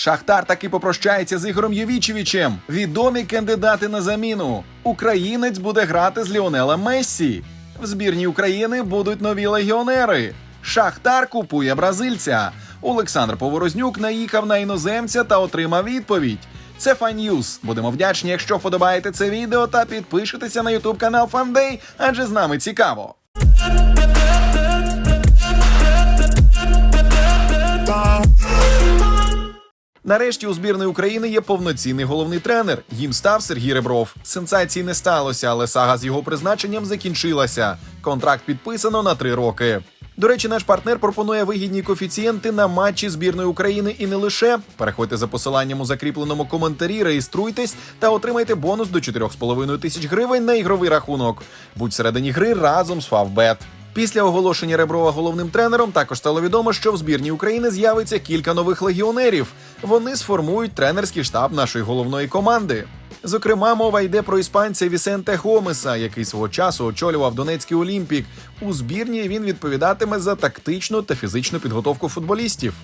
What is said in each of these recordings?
Шахтар таки попрощається з Ігорем Євічевичем. Відомі кандидати на заміну. Українець буде грати з Ліонелем Мессі. В збірній України будуть нові легіонери. Шахтар купує бразильця. Олександр Поворознюк наїхав на іноземця та отримав відповідь. Це Файньюз. Будемо вдячні, якщо вподобаєте це відео та підпишетеся на ютуб канал Фандей, адже з нами цікаво. Нарешті у збірної України є повноцінний головний тренер. Їм став Сергій Ребров. Сенсації не сталося, але сага з його призначенням закінчилася. Контракт підписано на три роки. До речі, наш партнер пропонує вигідні коефіцієнти на матчі збірної України і не лише. Переходьте за посиланням у закріпленому коментарі, реєструйтесь та отримайте бонус до 4,5 тисяч гривень на ігровий рахунок. Будь всередині гри разом з Фавбет. Після оголошення Реброва головним тренером також стало відомо, що в збірній України з'явиться кілька нових легіонерів. Вони сформують тренерський штаб нашої головної команди. Зокрема, мова йде про іспанця Вісенте Гомеса, який свого часу очолював Донецький Олімпік. У збірні він відповідатиме за тактичну та фізичну підготовку футболістів.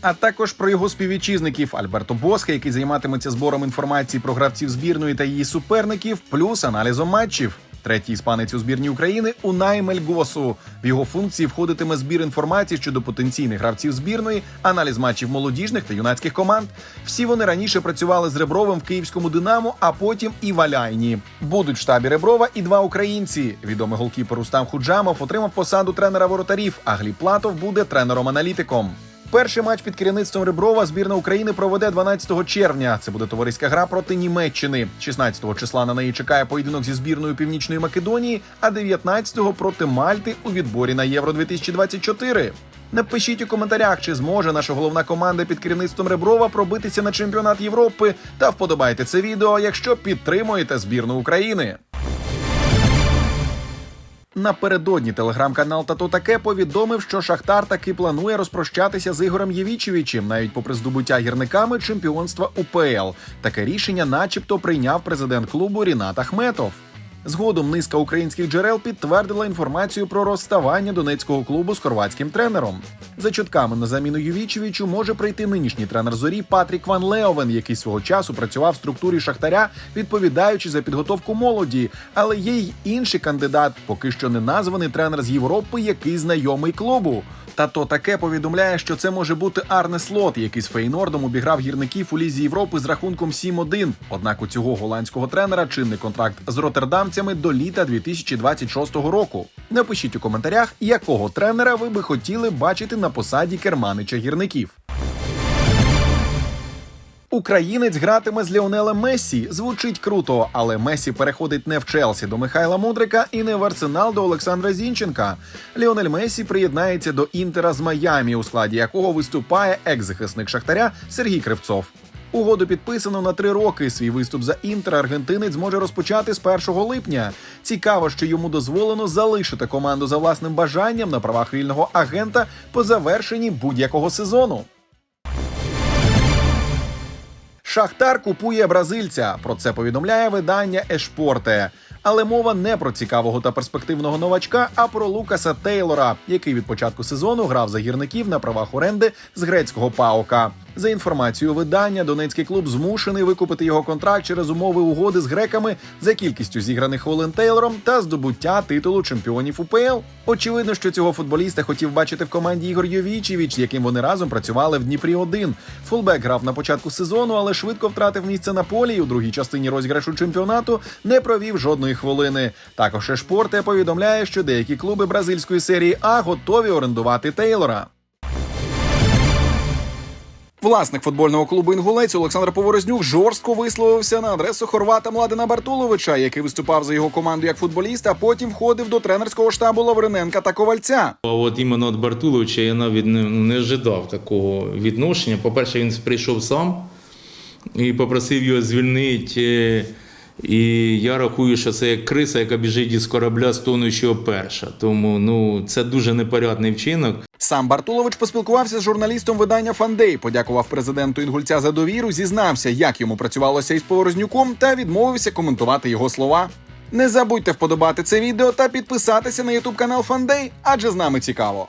А також про його співвітчизників Альберто Босха, який займатиметься збором інформації про гравців збірної та її суперників, плюс аналізом матчів. Третій іспанець у збірні України Унай Мельгосу. В його функції входитиме збір інформації щодо потенційних гравців збірної, аналіз матчів молодіжних та юнацьких команд. Всі вони раніше працювали з Ребровим в київському Динамо, а потім і в Аляйні. Будуть в штабі Реброва і два українці. Відомий голкіпер Рустам Худжамов отримав посаду тренера воротарів, а Гліб Платов буде тренером-аналітиком. Перший матч під керівництвом Реброва збірна України проведе 12 червня. Це буде товариська гра проти Німеччини. 16 числа на неї чекає поєдинок зі збірною Північної Македонії, а 19-го проти Мальти у відборі на Євро 2024. Напишіть у коментарях, чи зможе наша головна команда під керівництвом Реброва пробитися на чемпіонат Європи та вподобайте це відео, якщо підтримуєте збірну України. Напередодні телеграм-канал Тато таке повідомив, що Шахтар таки планує розпрощатися з Ігорем Євічевичем, навіть попри здобуття гірниками чемпіонства УПЛ. Таке рішення, начебто, прийняв президент клубу Рінат Ахметов. Згодом низка українських джерел підтвердила інформацію про розставання донецького клубу з хорватським тренером. За чутками на заміну Ювічевичу може прийти нинішній тренер зорі Патрік Ван Леовен, який свого часу працював в структурі Шахтаря, відповідаючи за підготовку молоді. Але є й інший кандидат, поки що не названий тренер з Європи, який знайомий клубу. Та то таке повідомляє, що це може бути Арне Слот, який з Фейнордом обіграв гірників у лізі Європи з рахунком 7-1. Однак у цього голландського тренера чинний контракт з роттердамцями до літа 2026 року. Напишіть у коментарях, якого тренера ви би хотіли бачити на посаді керманича гірників. Українець гратиме з Ліонелем Мессі. Звучить круто, але Месі переходить не в Челсі до Михайла Мудрика і не в Арсенал до Олександра Зінченка. Ліонель Месі приєднається до Інтера з Майамі, у складі якого виступає екс-захисник Шахтаря Сергій Кривцов. Угоду підписано на три роки. Свій виступ за інтер аргентинець зможе розпочати з 1 липня. Цікаво, що йому дозволено залишити команду за власним бажанням на правах вільного агента по завершенні будь-якого сезону. Шахтар купує бразильця. Про це повідомляє видання Ешпорте. Але мова не про цікавого та перспективного новачка, а про Лукаса Тейлора, який від початку сезону грав за гірників на правах оренди з грецького паука. За інформацією видання, донецький клуб змушений викупити його контракт через умови угоди з греками за кількістю зіграних хвилин Тейлором та здобуття титулу чемпіонів УПЛ. Очевидно, що цього футболіста хотів бачити в команді Ігор Йовічевич, яким вони разом працювали в Дніпрі 1 Фулбек грав на початку сезону, але швидко втратив місце на полі і у другій частині розіграшу чемпіонату не провів жодної хвилини. Також Ешпорте повідомляє, що деякі клуби бразильської серії А готові орендувати Тейлора. Власник футбольного клубу Інгулець Олександр Поворознюк жорстко висловився на адресу хорвата Младена Бартуловича, який виступав за його команду як футболіст, а потім входив до тренерського штабу Лавриненка та Ковальця. А от іменно від Бартуловича я навіть не, не ожидав такого відношення. По-перше, він прийшов сам і попросив його звільнити. І я рахую, що це як криса, яка біжить із корабля з тонущого перша. Тому ну, це дуже непорядний вчинок. Сам Бартулович поспілкувався з журналістом видання Фандей, подякував президенту Інгульця за довіру, зізнався, як йому працювалося із Поворознюком, та відмовився коментувати його слова. Не забудьте вподобати це відео та підписатися на ютуб канал Фандей, адже з нами цікаво.